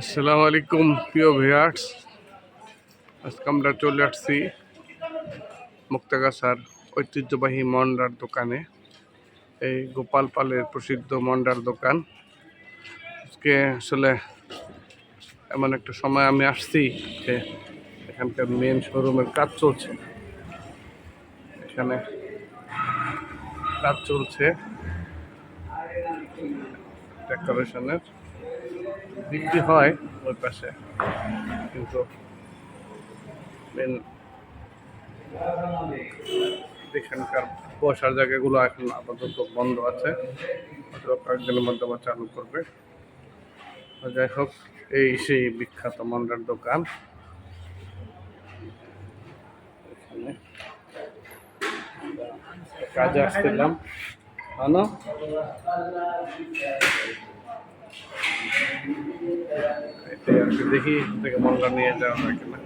আসসালামু আলাইকুম, প্রিয় ভিয়ার্স আজকে আমরা চলে আসছি মুক্তাগাছার ঐতিহ্যবাহী মন্ডার দোকানে। এই গোপাল পালের প্রসিদ্ধ মন্ডার দোকান। আজকে আসলে এমন একটা সময় আমি আসছি যে এখানকার মেন শোরুমের কাজ চলছে। এখানে কাজ চলছে। ডেকোরেশনের বিক্রি হয় ওই পাশে। কিন্তু মেন এখানকার বসার জায়গাগুলো এখন আপাতত বন্ধ আছে। কয়েকদিনের মধ্যে আবার চালু করবে। যাই হোক, এই সেই বিখ্যাত মন্ডার দোকান। কাজে আসছিলাম। কি দেখি থেকে মনটা নিয়ে যাওয়া হয় কিনা